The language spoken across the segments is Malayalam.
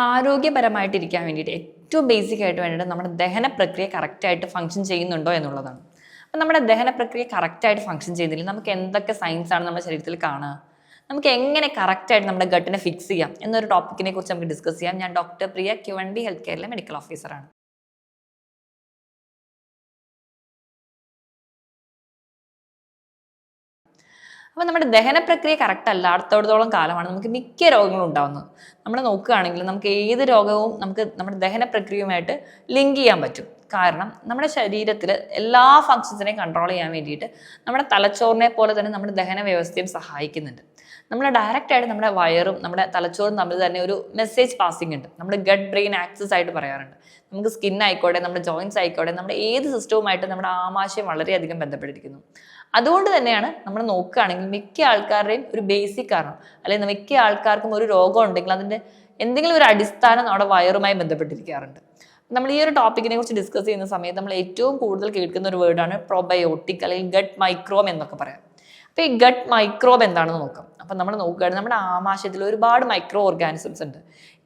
ആരോഗ്യപരമായിട്ടിരിക്കാൻ വേണ്ടിയിട്ട് ഏറ്റവും ബേസിക് ആയിട്ട് വേണ്ടത് നമ്മുടെ ദഹന പ്രക്രിയ കറക്റ്റായിട്ട് ഫങ്ഷൻ ചെയ്യുന്നുണ്ടോ എന്നുള്ളതാണ്. അപ്പം നമ്മുടെ ദഹന പ്രക്രിയ കറക്റ്റായിട്ട് ഫങ്ഷൻ ചെയ്യുന്നില്ല നമുക്ക് എന്തൊക്കെ സയൻസാണ് നമ്മുടെ ശരീരത്തിൽ കാണുക? നമുക്ക് എങ്ങനെ കറക്റ്റായിട്ട് നമ്മുടെ ഗട്ടിനെ ഫിക്സ് ചെയ്യാം? എന്നൊരു ടോപ്പിക്കിനെ കുറിച്ച് നമുക്ക് ഡിസ്കസ് ചെയ്യാം. ഞാൻ doctor Priya Q N B health കെയറിലെ medical ഓഫീസറാണ് അപ്പോൾ നമ്മുടെ ദഹന പ്രക്രിയ കറക്റ്റ് അടുത്തോടത്തോളം കാലമാണ്. നമുക്ക് മിക്ക രോഗങ്ങളും ഉണ്ടാകുന്നത് നമ്മൾ നോക്കുകയാണെങ്കിൽ നമുക്ക് ഏത് രോഗവും നമുക്ക് നമ്മുടെ ദഹന പ്രക്രിയയുമായിട്ട് ലിങ്ക് ചെയ്യാൻ പറ്റും. കാരണം നമ്മുടെ ശരീരത്തിൽ എല്ലാ ഫങ്ഷൻസിനെയും കൺട്രോൾ ചെയ്യാൻ വേണ്ടിയിട്ട് നമ്മുടെ തലച്ചോറിനെ പോലെ തന്നെ നമ്മുടെ ദഹന വ്യവസ്ഥയും സഹായിക്കുന്നുണ്ട്. നമ്മൾ ഡയറക്റ്റ് ആയിട്ട് നമ്മുടെ വയറും നമ്മുടെ തലച്ചോറും തമ്മിൽ തന്നെ ഒരു മെസ്സേജ് പാസിംഗ് ഉണ്ട്. നമ്മുടെ ഗഡ് ബ്രെയിൻ ആക്സസ് ആയിട്ട് പറയാറുണ്ട്. നമുക്ക് സ്കിൻ ആയിക്കോട്ടെ നമ്മുടെ ജോയിൻസ് ആയിക്കോട്ടെ നമ്മുടെ ഏത് സിസ്റ്റവുമായിട്ട് നമ്മുടെ ആമാശയം വളരെയധികം ബന്ധപ്പെട്ടിരിക്കുന്നു. അതുകൊണ്ട് തന്നെയാണ് നമ്മൾ നോക്കുകയാണെങ്കിൽ മിക്ക ആൾക്കാരുടെയും ഒരു ബേസിക് കാരണം അല്ലെങ്കിൽ മിക്ക ആൾക്കാർക്കും ഒരു രോഗം ഉണ്ടെങ്കിൽ അതിന്റെ എന്തെങ്കിലും ഒരു അടിസ്ഥാനം നമ്മുടെ വയറുമായി ബന്ധപ്പെട്ടിരിക്കാറുണ്ട്. നമ്മൾ ഈ ഒരു ടോപ്പിക്കിനെ കുറിച്ച് ഡിസ്കസ് ചെയ്യുന്ന സമയത്ത് നമ്മൾ ഏറ്റവും കൂടുതൽ കേൾക്കുന്ന ഒരു വേർഡാണ് പ്രൊബയോട്ടിക് അല്ലെങ്കിൽ ഗട്ട് മൈക്രോം എന്നൊക്കെ പറയാം. അപ്പോൾ ഈ ഗട്ട് മൈക്രോബ് എന്താണെന്ന് നോക്കാം. അപ്പം നമ്മൾ നോക്കുകയാണെങ്കിൽ നമ്മുടെ ആമാശയത്തിൽ ഒരുപാട് മൈക്രോ ഓർഗാനിസംസ് ഉണ്ട്.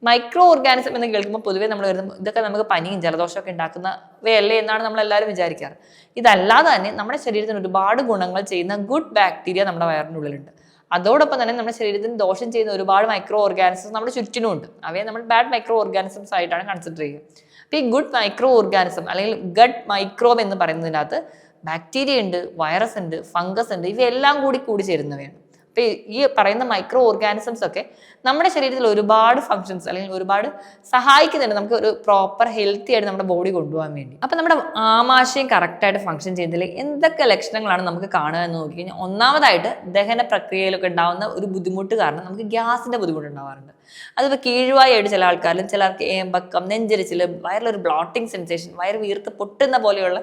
മൈക്രോ ഓർഗാനിസം എന്ന് കേൾക്കുമ്പോൾ പൊതുവേ നമ്മൾ വരുന്ന ഇതൊക്കെ നമുക്ക് പനിയും ജലദോഷമൊക്കെ ഉണ്ടാക്കുന്നവയല്ലേ എന്നാണ് നമ്മൾ എല്ലാവരും വിചാരിക്കാറ്. ഇതല്ലാതെ തന്നെ നമ്മുടെ ശരീരത്തിന് ഒരുപാട് ഗുണങ്ങൾ ചെയ്യുന്ന ഗുഡ് ബാക്ടീരിയ നമ്മുടെ വയറിന്റെ ഉള്ളിലുണ്ട്. അതോടൊപ്പം തന്നെ നമ്മുടെ ശരീരത്തിന് ദോഷം ചെയ്യുന്ന ഒരുപാട് മൈക്രോ ഓർഗാനിസംസ് നമ്മുടെ ചുറ്റിനും ഉണ്ട് അവയെ നമ്മൾ ബാഡ് മൈക്രോ ഓർഗാനിസംസ് ആയിട്ടാണ് കൺസിഡർ ചെയ്യുക. അപ്പോൾ ഈ ഗുഡ് മൈക്രോ ഓർഗാനിസം അല്ലെങ്കിൽ ഗഡ് മൈക്രോബ് എന്ന് പറയുന്നതിനകത്ത് ബാക്ടീരിയ ഉണ്ട് വൈറസ് ഉണ്ട് ഫംഗസ് ഉണ്ട് ഇവയെല്ലാം കൂടി കൂടി ചേരുന്നവയാണ്. അപ്പോൾ ഈ പറയുന്ന മൈക്രോ ഓർഗാനിസംസ് ഒക്കെ നമ്മുടെ ശരീരത്തിൽ ഒരുപാട് ഫങ്ഷൻസ് അല്ലെങ്കിൽ ഒരുപാട് സഹായിക്കുന്നുണ്ട്. നമുക്ക് ഒരു പ്രോപ്പർ ഹെൽത്തി ആയിട്ട് നമ്മുടെ ബോഡി കൊണ്ടുപോകാൻ വേണ്ടി. അപ്പോൾ നമ്മുടെ ആമാശയം കറക്റ്റായിട്ട് ഫങ്ഷൻ ചെയ്യുന്നതിൽ എന്തൊക്കെ ലക്ഷണങ്ങളാണ് നമുക്ക് കാണുക എന്ന് നോക്കി കഴിഞ്ഞാൽ ഒന്നാമതായിട്ട് ദഹന പ്രക്രിയയിലൊക്കെ ഉണ്ടാകുന്ന ഒരു ബുദ്ധിമുട്ട് കാരണം നമുക്ക് ഗ്യാസിന്റെ ബുദ്ധിമുട്ട് ഉണ്ടാവാറുണ്ട് അതിപ്പോൾ കീഴ്വായായിട്ട് ചില ആൾക്കാരിലും ചിലർക്ക് ഏമ്പക്കം നെഞ്ചരിച്ചിൽ വയറിലൊരു ബ്ലോട്ടിങ് സെൻസേഷൻ വയറ് വീർത്ത് പൊട്ടുന്ന പോലെയുള്ള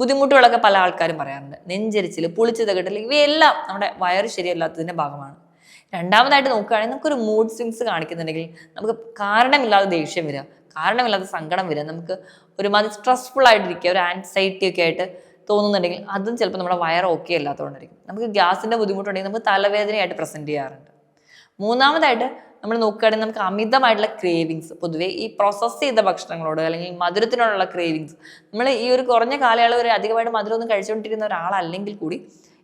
ബുദ്ധിമുട്ടുകളൊക്കെ പല ആൾക്കാരും പറയാറുണ്ട്. നെഞ്ചരിച്ചിൽ പുളിച്ചത് കെട്ടൽ ഇവയെല്ലാം നമ്മുടെ വയറ് ശരിയല്ലാത്തതിന്റെ ഭാഗമാണ്. രണ്ടാമതായിട്ട് നോക്കുകയാണെങ്കിൽ നമുക്കൊരു മൂഡ് സ്വിങ്സ് കാണിക്കുന്നുണ്ടെങ്കിൽ നമുക്ക് കാരണമില്ലാതെ ദേഷ്യം വരിക കാരണമില്ലാതെ സങ്കടം വരിക നമുക്ക് ഒരുമാതിരി സ്ട്രെസ്ഫുൾ ആയിട്ടിരിക്കുക ഒരു ആൻസൈറ്റി ഒക്കെ ആയിട്ട് തോന്നുന്നുണ്ടെങ്കിൽ അതും ചിലപ്പോൾ നമ്മുടെ വയർ ഓക്കെ അല്ലാത്തതുകൊണ്ടായിരിക്കും. നമുക്ക് ഗ്യാസിന്റെ ബുദ്ധിമുട്ടുണ്ടെങ്കിൽ നമുക്ക് തലവേദനയായിട്ട് പ്രസന്റ് ചെയ്യാറുണ്ട്. മൂന്നാമതായിട്ട് നമ്മൾ നോക്കുകയാണെങ്കിൽ നമുക്ക് അമിതമായിട്ടുള്ള ക്രേവിങ്സ് പൊതുവേ ഈ പ്രോസസ്സ് ചെയ്ത ഭക്ഷണങ്ങളോട് അല്ലെങ്കിൽ മധുരത്തിനോടുള്ള ക്രേവിങ്സ് നമ്മൾ ഈ ഒരു കുറഞ്ഞ കാലയളവ് വരെ അധികമായിട്ട് മധുരമൊന്നും കഴിച്ചുകൊണ്ടിരിക്കുന്ന ഒരാളല്ലെങ്കിൽ കൂടി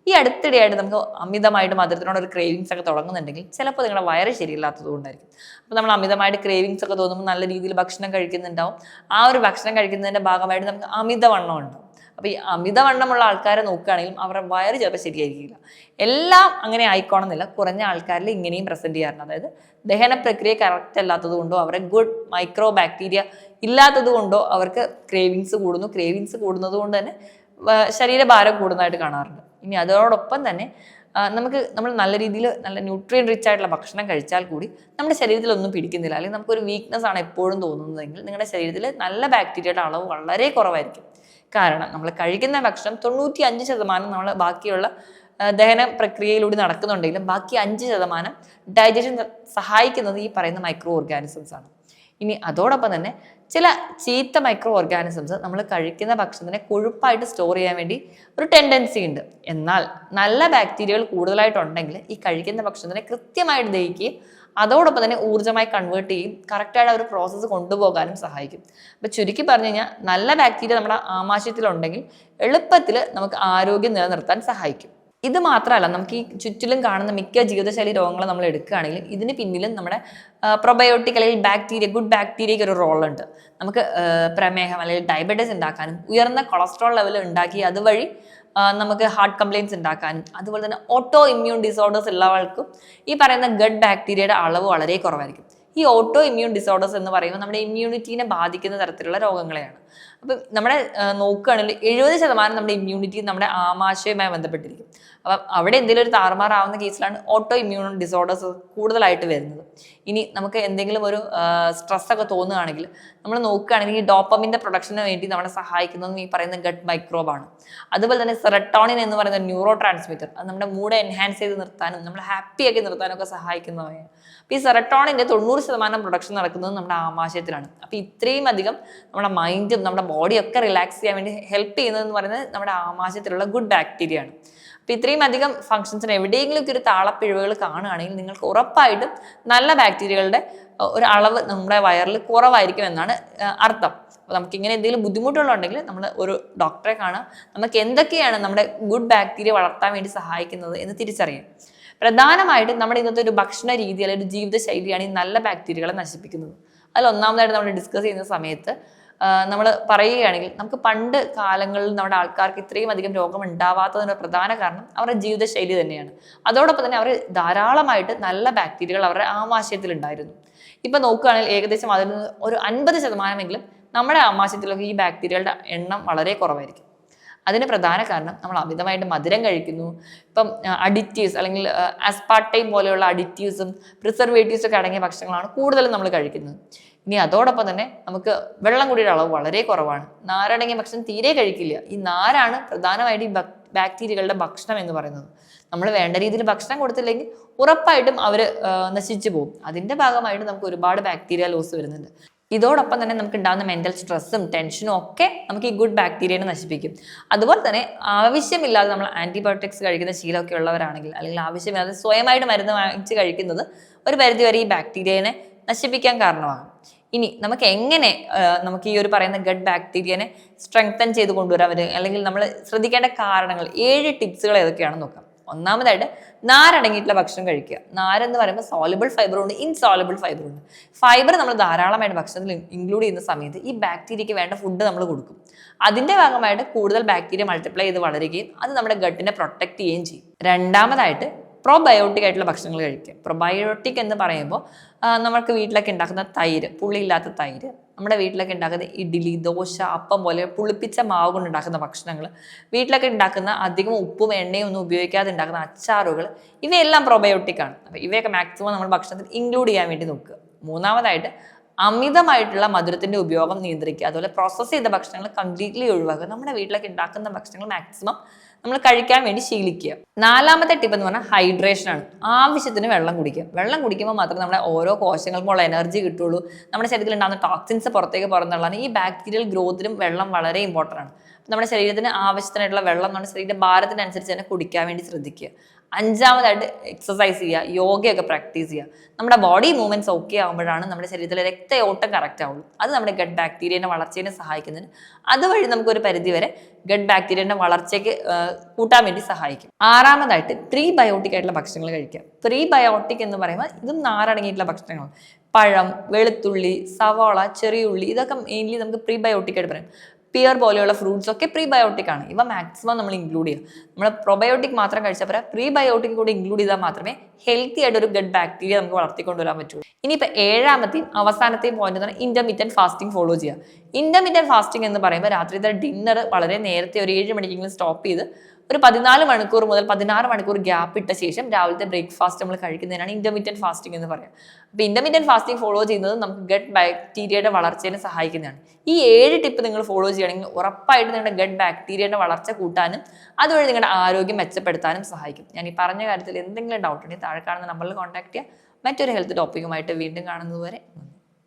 ഈ അടുത്തിടെയായിട്ട് നമുക്ക് അമിതമായിട്ട് മധുരത്തിനോട് ഒരു ക്രേവിങ്സ് ഒക്കെ തുടങ്ങുന്നുണ്ടെങ്കിൽ ചിലപ്പോൾ നിങ്ങളുടെ വയറ് ശരിയില്ലാത്തത് കൊണ്ടായിരിക്കും അപ്പോൾ നമ്മൾ അമിതമായിട്ട് ക്രേവിങ്സ് ഒക്കെ തോന്നുമ്പോൾ നല്ല രീതിയിൽ ഭക്ഷണം കഴിക്കുന്നുണ്ടാവും. ആ ഒരു ഭക്ഷണം കഴിക്കുന്നതിന്റെ ഭാഗമായിട്ട് നമുക്ക് അമിതവണ്ണം ഉണ്ടാവും. അപ്പോൾ ഈ അമിതവണ്ണമുള്ള ആൾക്കാരെ നോക്കുകയാണെങ്കിലും അവരുടെ വയറ് ചിലപ്പോൾ ശരിയായിരിക്കില്ല. എല്ലാം അങ്ങനെ ആയിക്കോണമെന്നില്ല. കുറഞ്ഞ ആൾക്കാരിൽ ഇങ്ങനെയും പ്രസന്റ് ചെയ്യാറുണ്ട്. അതായത് ദഹന പ്രക്രിയ കറക്റ്റ് അല്ലാത്തത് കൊണ്ടോ അവരുടെ ഗുഡ് മൈക്രോ ബാക്ടീരിയ ഇല്ലാത്തത് കൊണ്ടോ അവർക്ക് ക്രേവിങ്സ് കൂടുന്നു. ക്രേവിങ്സ് കൂടുന്നത് കൊണ്ട് തന്നെ ശരീരഭാരം കൂടുന്നതായിട്ട് കാണാറുണ്ട്. ഇനി അതോടൊപ്പം തന്നെ നമുക്ക് നമ്മൾ നല്ല രീതിയിൽ നല്ല ന്യൂട്രിയൻ റിച്ച് ആയിട്ടുള്ള ഭക്ഷണം കഴിച്ചാൽ കൂടി നമ്മുടെ ശരീരത്തിലൊന്നും പിടിക്കുന്നില്ല. അല്ലെങ്കിൽ നമുക്കൊരു വീക്ക്നെസ് ആണ് എപ്പോഴും തോന്നുന്നതെങ്കിൽ നിങ്ങളുടെ ശരീരത്തിൽ നല്ല ബാക്ടീരിയയുടെ അളവ് വളരെ കുറവായിരിക്കും. കാരണം നമ്മൾ കഴിക്കുന്ന ഭക്ഷണം തൊണ്ണൂറ്റി അഞ്ച് ശതമാനം നമ്മൾ ബാക്കിയുള്ള ദഹന പ്രക്രിയയിലൂടെ നടക്കുന്നുണ്ടെങ്കിലും ബാക്കി അഞ്ച് ശതമാനം ഡൈജഷൻ സഹായിക്കുന്നത് ഈ പറയുന്ന മൈക്രോ ഓർഗാനിസംസ് ആണ്. ഇനി അതോടൊപ്പം തന്നെ ചില ചീത്ത മൈക്രോ ഓർഗാനിസംസ് നമ്മൾ കഴിക്കുന്ന ഭക്ഷണത്തിനെ കൊഴുപ്പായിട്ട് സ്റ്റോർ ചെയ്യാൻ വേണ്ടി ഒരു ടെൻഡൻസി ഉണ്ട്. എന്നാൽ നല്ല ബാക്ടീരിയകൾ കൂടുതലായിട്ടുണ്ടെങ്കിൽ ഈ കഴിക്കുന്ന ഭക്ഷണത്തിനെ കൃത്യമായിട്ട് ദഹിക്കുകയും അതോടൊപ്പം തന്നെ ഊർജമായി കൺവേർട്ട് ചെയ്യും. കറക്റ്റായിട്ട് ആ ഒരു പ്രോസസ്സ് കൊണ്ടുപോകാനും സഹായിക്കും. അപ്പോൾ ചുരുക്കി പറഞ്ഞു കഴിഞ്ഞാൽ നല്ല ബാക്ടീരിയ നമ്മുടെ ആമാശയത്തിലുണ്ടെങ്കിൽ എളുപ്പത്തിൽ നമുക്ക് ആരോഗ്യം നിലനിർത്താൻ സഹായിക്കും. ഇത് മാത്രമല്ല നമുക്ക് ഈ ചുറ്റിലും കാണുന്ന മിക്ക ജീവിതശൈലി രോഗങ്ങൾ നമ്മൾ എടുക്കുകയാണെങ്കിൽ ഇതിന് പിന്നിലും നമ്മുടെ പ്രൊബയോട്ടിക് അല്ലെങ്കിൽ ബാക്ടീരിയ ഗുഡ് ബാക്ടീരിയയ്ക്ക് ഒരു റോളുണ്ട് നമുക്ക് പ്രമേഹം അല്ലെങ്കിൽ ഡയബറ്റീസ് ഉണ്ടാക്കാനും ഉയർന്ന കൊളസ്ട്രോൾ ലെവൽ ഉണ്ടാക്കി അതുവഴി നമുക്ക് ഹാർട്ട് കംപ്ലയിൻസ് ഉണ്ടാക്കാനും അതുപോലെ തന്നെ ഓട്ടോ ഇമ്മ്യൂൺ ഡിസോർഡേഴ്സ് ഉള്ളവർക്കും ഈ പറയുന്ന ഗഡ് ബാക്ടീരിയയുടെ അളവ് വളരെ കുറവായിരിക്കും. ഈ ഓട്ടോ ഇമ്മ്യൂൺ ഡിസോർഡേഴ്സ് എന്ന് പറയുമ്പോൾ നമ്മുടെ ഇമ്മ്യൂണിറ്റീനെ ബാധിക്കുന്ന തരത്തിലുള്ള രോഗങ്ങളെയാണ്. അപ്പം നമ്മുടെ നോക്കുകയാണെങ്കിൽ എഴുപത് ശതമാനം നമ്മുടെ ഇമ്മ്യൂണിറ്റി നമ്മുടെ ആമാശയവുമായി ബന്ധപ്പെട്ടിരിക്കും. അപ്പം അവിടെ എന്തെങ്കിലും ഒരു താറുമാറാവുന്ന കേസിലാണ് ഓട്ടോ ഇമ്മ്യൂൺ ഡിസോർഡേഴ്സ് കൂടുതലായിട്ട് വരുന്നത്. ഇനി നമുക്ക് എന്തെങ്കിലും ഒരു സ്ട്രെസ്സൊക്കെ തോന്നുകയാണെങ്കിൽ നമ്മൾ നോക്കുകയാണെങ്കിൽ ഈ ഡോപ്പമിന്റെ പ്രൊഡക്ഷന് വേണ്ടി നമ്മളെ സഹായിക്കുന്നതും ഈ പറയുന്ന ഗട്ട് മൈക്രോബാണ് അതുപോലെ തന്നെ സെറട്ടോണിൻ എന്ന് പറയുന്ന ന്യൂറോ ട്രാൻസ്മിറ്റർ അത് നമ്മുടെ മൂഡ് എൻഹാൻസ് ചെയ്ത് നിർത്താനും നമ്മളെ ഹാപ്പി ആക്കി നിർത്താനും ഒക്കെ സഹായിക്കുന്നവയാണ്. അപ്പോൾ ഈ സെറട്ടോണിന്റെ തൊണ്ണൂറ് ശതമാനം പ്രൊഡക്ഷൻ നടക്കുന്നത് നമ്മുടെ ആമാശയത്തിലാണ്. അപ്പോൾ ഇത്രയും അധികം നമ്മുടെ മൈൻഡും നമ്മുടെ ബോഡിയൊക്കെ റിലാക്സ് ചെയ്യാൻ വേണ്ടി ഹെൽപ്പ് ചെയ്യുന്നതെന്ന് പറയുന്നത് നമ്മുടെ ആമാശയത്തിലുള്ള ഗുഡ് ബാക്ടീരിയ ആണ്. ഇപ്പം ഇത്രയും അധികം ഫങ്ഷൻസിന് എവിടെയെങ്കിലും ഒരു താളപ്പിഴവുകൾ കാണുകയാണെങ്കിൽ നിങ്ങൾക്ക് ഉറപ്പായിട്ടും നല്ല ബാക്ടീരിയകളുടെ ഒരു അളവ് നമ്മുടെ വയറിൽ കുറവായിരിക്കും എന്നാണ് അർത്ഥം. അപ്പോൾ നമുക്ക് ഇങ്ങനെ എന്തെങ്കിലും ബുദ്ധിമുട്ടുകളുണ്ടെങ്കിൽ നമ്മൾ ഒരു ഡോക്ടറെ കാണാം നമുക്ക് എന്തൊക്കെയാണ് നമ്മുടെ ഗുഡ് ബാക്ടീരിയ വളർത്താൻ വേണ്ടി സഹായിക്കുന്നത് എന്ന് തിരിച്ചറിയാം പ്രധാനമായിട്ടും നമ്മുടെ ഇന്നത്തെ ഒരു ഭക്ഷണ രീതി അല്ലെങ്കിൽ ഒരു ജീവിതശൈലിയാണ് ഈ നല്ല ബാക്ടീരിയകളെ നശിപ്പിക്കുന്നത്. അതിൽ ഒന്നാമതായിട്ട് നമ്മൾ ഡിസ്കസ് ചെയ്യുന്ന സമയത്ത് നമ്മൾ പറയുകയാണെങ്കിൽ നമുക്ക് പണ്ട് കാലങ്ങളിൽ നമ്മുടെ ആൾക്കാർക്ക് ഇത്രയും അധികം രോഗം ഉണ്ടാവാത്തതിന്റെ പ്രധാന കാരണം അവരുടെ ജീവിതശൈലി തന്നെയാണ്. അതോടൊപ്പം തന്നെ അവർ ധാരാളമായിട്ട് നല്ല ബാക്ടീരിയകൾ അവരുടെ ആമാശയത്തിൽ ഉണ്ടായിരുന്നു ഇപ്പൊ നോക്കുകയാണെങ്കിൽ ഏകദേശം അതിൽ നിന്ന് ഒരു അൻപത് ശതമാനമെങ്കിലും നമ്മുടെ ആമാശയത്തിലൊക്കെ ഈ ബാക്ടീരിയകളുടെ എണ്ണം വളരെ കുറവായിരിക്കും. അതിന് പ്രധാന കാരണം നമ്മൾ അമിതമായിട്ട് മധുരം കഴിക്കുന്നു. ഇപ്പം അഡിറ്റീവ്സ് അല്ലെങ്കിൽ ആസ്പാർട്ടൈം പോലെയുള്ള അഡിറ്റീവ്സും പ്രിസർവേറ്റീവ്സും ഒക്കെ അടങ്ങിയ ഭക്ഷണങ്ങളാണ് കൂടുതലും നമ്മൾ കഴിക്കുന്നത്. ഇനി അതോടൊപ്പം തന്നെ നമുക്ക് വെള്ളം കൂടിയുടെ അളവ് വളരെ കുറവാണ്. നാരടങ്ങിയ ഭക്ഷണം തീരെ കഴിക്കില്ല. ഈ നാരാണ് പ്രധാനമായിട്ട് ഈ ബാക്ടീരിയകളുടെ ഭക്ഷണം എന്ന് പറയുന്നത്. നമ്മൾ വേണ്ട രീതിയിൽ ഭക്ഷണം കൊടുത്തില്ലെങ്കിൽ ഉറപ്പായിട്ടും അവർ നശിച്ചു പോകും. അതിന്റെ ഭാഗമായിട്ട് നമുക്ക് ഒരുപാട് ബാക്ടീരിയ ലോസ് വരുന്നുണ്ട്. ഇതോടൊപ്പം തന്നെ നമുക്ക് ഉണ്ടാകുന്ന മെന്റൽ സ്ട്രെസ്സും ടെൻഷനും ഒക്കെ നമുക്ക് ഈ ഗുഡ് ബാക്ടീരിയനെ നശിപ്പിക്കും. അതുപോലെ തന്നെ ആവശ്യമില്ലാതെ നമ്മൾ ആന്റിബയോട്ടിക്സ് കഴിക്കുന്ന ശീലമൊക്കെ ഉള്ളവരാണെങ്കിൽ അല്ലെങ്കിൽ ആവശ്യമില്ലാതെ സ്വയമായിട്ട് മരുന്ന് വാങ്ങിച്ച് കഴിക്കുന്നത് ഒരു പരിധിവരെ ഈ ബാക്ടീരിയനെ നശിപ്പിക്കാൻ കാരണമാകും. ഇനി നമുക്ക് എങ്ങനെ നമുക്ക് ഈ ഒരു പറയുന്ന ഗഡ് ബാക്ടീരിയനെ സ്ട്രെങ്തൻ ചെയ്ത് കൊണ്ടുവരാൻ പറ്റും? അല്ലെങ്കിൽ നമ്മൾ ശ്രദ്ധിക്കേണ്ട കാരണങ്ങൾ ഏഴ് ടിപ്സുകൾ ഏതൊക്കെയാണെന്ന് നോക്കാം. ഒന്നാമതായിട്ട് നാരടങ്ങിയിട്ടുള്ള ഭക്ഷണം കഴിക്കുക. നാരെന്ന് പറയുമ്പോൾ സോലബിൾ ഫൈബർ ഇൻസോലബിൾ ഉണ്ട് ഫൈബർ നമ്മൾ ധാരാളമായിട്ട് ഭക്ഷണത്തിൽ ഇൻക്ലൂഡ് ചെയ്യുന്ന സമയത്ത് ഈ ബാക്ടീരിയയ്ക്ക് വേണ്ട ഫുഡ് നമ്മൾ കൊടുക്കും. അതിന്റെ ഭാഗമായിട്ട് കൂടുതൽ ബാക്ടീരിയ മൾട്ടിപ്ലൈ ചെയ്ത് വളരുകയും അത് നമ്മുടെ ഗട്ടിനെ പ്രൊട്ടക്റ്റ് ചെയ്യുകയും ചെയ്യും. രണ്ടാമതായിട്ട് പ്രോബയോട്ടിക് ആയിട്ടുള്ള ഭക്ഷണങ്ങൾ കഴിക്കുക. പ്രൊബയോട്ടിക് എന്ന് പറയുമ്പോൾ നമുക്ക് വീട്ടിലൊക്കെ ഉണ്ടാക്കുന്ന തൈര് പുളിയില്ലാത്ത തൈര് നമ്മുടെ വീട്ടിലൊക്കെ ഉണ്ടാക്കുന്ന ഇഡ്ഡലി ദോശ അപ്പം പോലെ പുളിപ്പിച്ച മാവ് കൊണ്ട് ഉണ്ടാക്കുന്ന ഭക്ഷണങ്ങൾ വീട്ടിലൊക്കെ ഉണ്ടാക്കുന്ന അധികം ഉപ്പും എണ്ണയും ഒന്നും ഉപയോഗിക്കാതെ ഉണ്ടാക്കുന്ന അച്ചാറുകൾ ഇവയെല്ലാം പ്രോബയോട്ടിക് ആണ്. അപ്പോൾ ഇവയൊക്കെ മാക്സിമം നമ്മൾ ഭക്ഷണത്തിൽ ഇൻക്ലൂഡ് ചെയ്യാൻ വേണ്ടി നോക്കുക. മൂന്നാമതായിട്ട് അമിതമായിട്ടുള്ള മധുരത്തിന്റെ ഉപയോഗം നിയന്ത്രിക്കുക. അതുപോലെ പ്രോസസ്സ് ചെയ്ത ഭക്ഷണങ്ങൾ കംപ്ലീറ്റ്ലി ഒഴിവാക്കുക. നമ്മുടെ വീട്ടിലൊക്കെ ഉണ്ടാക്കുന്ന ഭക്ഷണങ്ങൾ മാക്സിമം നമ്മൾ കഴിക്കാൻ വേണ്ടി ശീലിക്കുക. നാലാമത്തെ ടിപ്പ് എന്ന് പറഞ്ഞാൽ ഹൈഡ്രേഷൻ ആണ്. ആവശ്യത്തിന് വെള്ളം കുടിക്കുക. വെള്ളം കുടിക്കുമ്പോൾ മാത്രമേ നമ്മുടെ ഓരോ കോശങ്ങൾക്കും ഉള്ള എനർജി കിട്ടുള്ളൂ നമ്മുടെ ശരീരത്തിൽ ഉണ്ടാകുന്ന ടോക്സിൻസ് പുറത്തേക്ക് പുറന്നുള്ളതാണ് ഈ ബാക്ടീരിയൽ ഗ്രോത്തിനും വെള്ളം വളരെ ഇമ്പോർട്ടന്റ് ആണ്. നമ്മുടെ ശരീരത്തിന് ആവശ്യത്തിനായിട്ടുള്ള വെള്ളം നമ്മുടെ ഭാരത്തിനനുസരിച്ച് തന്നെ കുടിക്കാൻ വേണ്ടി ശ്രദ്ധിക്കുക. അഞ്ചാമതായിട്ട് എക്സസൈസ് ചെയ്യുക യോഗയൊക്കെ പ്രാക്ടീസ് ചെയ്യുക. നമ്മുടെ ബോഡി മൂവ്മെന്റ്സ് ഓക്കെ ആകുമ്പോഴാണ് നമ്മുടെ ശരീരത്തിലെ രക്തയോട്ടം കറക്റ്റ് ആവുള്ളൂ. അത് നമ്മുടെ ഗഡ് ബാക്ടീരിയനെ വളർച്ചയെ സഹായിക്കുന്നതിന്. അതുവഴി നമുക്കൊരു പരിധി വരെ ഗഡ് ബാക്ടീരിയന്റെ വളർച്ചയ്ക്ക് കൂട്ടാൻ വേണ്ടി സഹായിക്കും. ആറാമതായിട്ട് ത്രീ ബയോട്ടിക് ആയിട്ടുള്ള ഭക്ഷണങ്ങൾ കഴിക്കുക. ത്രീ ബയോട്ടിക് എന്ന് പറയുമ്പോൾ ഇതും നാരടങ്ങിയിട്ടുള്ള ഭക്ഷണങ്ങൾ പഴം വെളുത്തുള്ളി സവാള ചെറിയുള്ളി ഇതൊക്കെ മെയിൻലി നമുക്ക് പ്രീ ബയോട്ടിക് ആയിട്ട് പറയും. പിയർ പോലെയുള്ള ഫ്രൂട്ട്സ് ഒക്കെ പ്രീബയോട്ടിക് ആണ്. ഇവ മാക്സിമം നമ്മൾ ഇൻക്ലൂഡ് ചെയ്യുക. നമ്മൾ പ്രൊബയോട്ടിക് മാത്രം കഴിച്ചാൽ പോരാ പ്രീ ബയോട്ടിക് കൂടി ഇൻക്ലൂഡ് ചെയ്താൽ മാത്രമേ ഹെൽത്തി ആയിട്ട് ഒരു ഗഡ് ബാക്ടീരിയ നമുക്ക് വളർത്തിക്കൊണ്ടുവരാൻ പറ്റുള്ളൂ ഇനിയിപ്പോൾ ഏഴാമത്തെയും അവസാനത്തെയും പോയിന്റ് എന്ന് പറഞ്ഞാൽ ഇന്റർമീഡിയറ്റ് ഫാസ്റ്റിംഗ് ഫോളോ ചെയ്യുക. ഇന്റർമീഡിയറ്റ് ഫാസ്റ്റിംഗ് എന്ന് പറയുമ്പോൾ രാത്രിത്തെ ഡിന്നർ വളരെ നേരത്തെ ഒരു ഏഴ് മണിക്കെങ്കിലും സ്റ്റോപ്പ് ചെയ്ത് ഒരു പതിനാല് മണിക്കൂർ മുതൽ പതിനാറ് മണിക്കൂർ ഗ്യാപ്പ് ഇട്ട ശേഷം രാവിലത്തെ ബ്രേക്ക്ഫാസ്റ്റ് നമ്മൾ കഴിക്കുന്നതിനാണ് ഇന്റർമീഡിയറ്റ് ഫാസ്റ്റിംഗ് എന്ന് പറയുക. അപ്പോൾ ഇന്റർമീഡിയറ്റ് ഫാസ്റ്റിംഗ് ഫോളോ ചെയ്യുന്നത് നമുക്ക് ഗട്ട് ബാക്ടീരിയയുടെ വളർച്ചയെ സഹായിക്കുന്നതാണ്. ഈ ഏഴ് ടിപ്പ് നിങ്ങൾ ഫോളോ ചെയ്യുകയാണെങ്കിൽ ഉറപ്പായിട്ട് നിങ്ങളുടെ ഗട്ട് ബാക്ടീരിയയുടെ വളർച്ച കൂട്ടാനും അതുവഴി നിങ്ങളുടെ ആരോഗ്യം മെച്ചപ്പെടുത്താനും സഹായിക്കും. ഞാൻ ഈ പറഞ്ഞ കാര്യത്തിൽ എന്തെങ്കിലും ഡൗട്ട് ഉണ്ടെങ്കിൽ താഴെ കാണുന്ന നമ്പറിൽ കോൺടാക്ട് ചെയ്യുക. മറ്റൊരു ഹെൽത്ത് ടോപ്പിക്കുമായിട്ട് വീണ്ടും കാണുന്നതുവരെ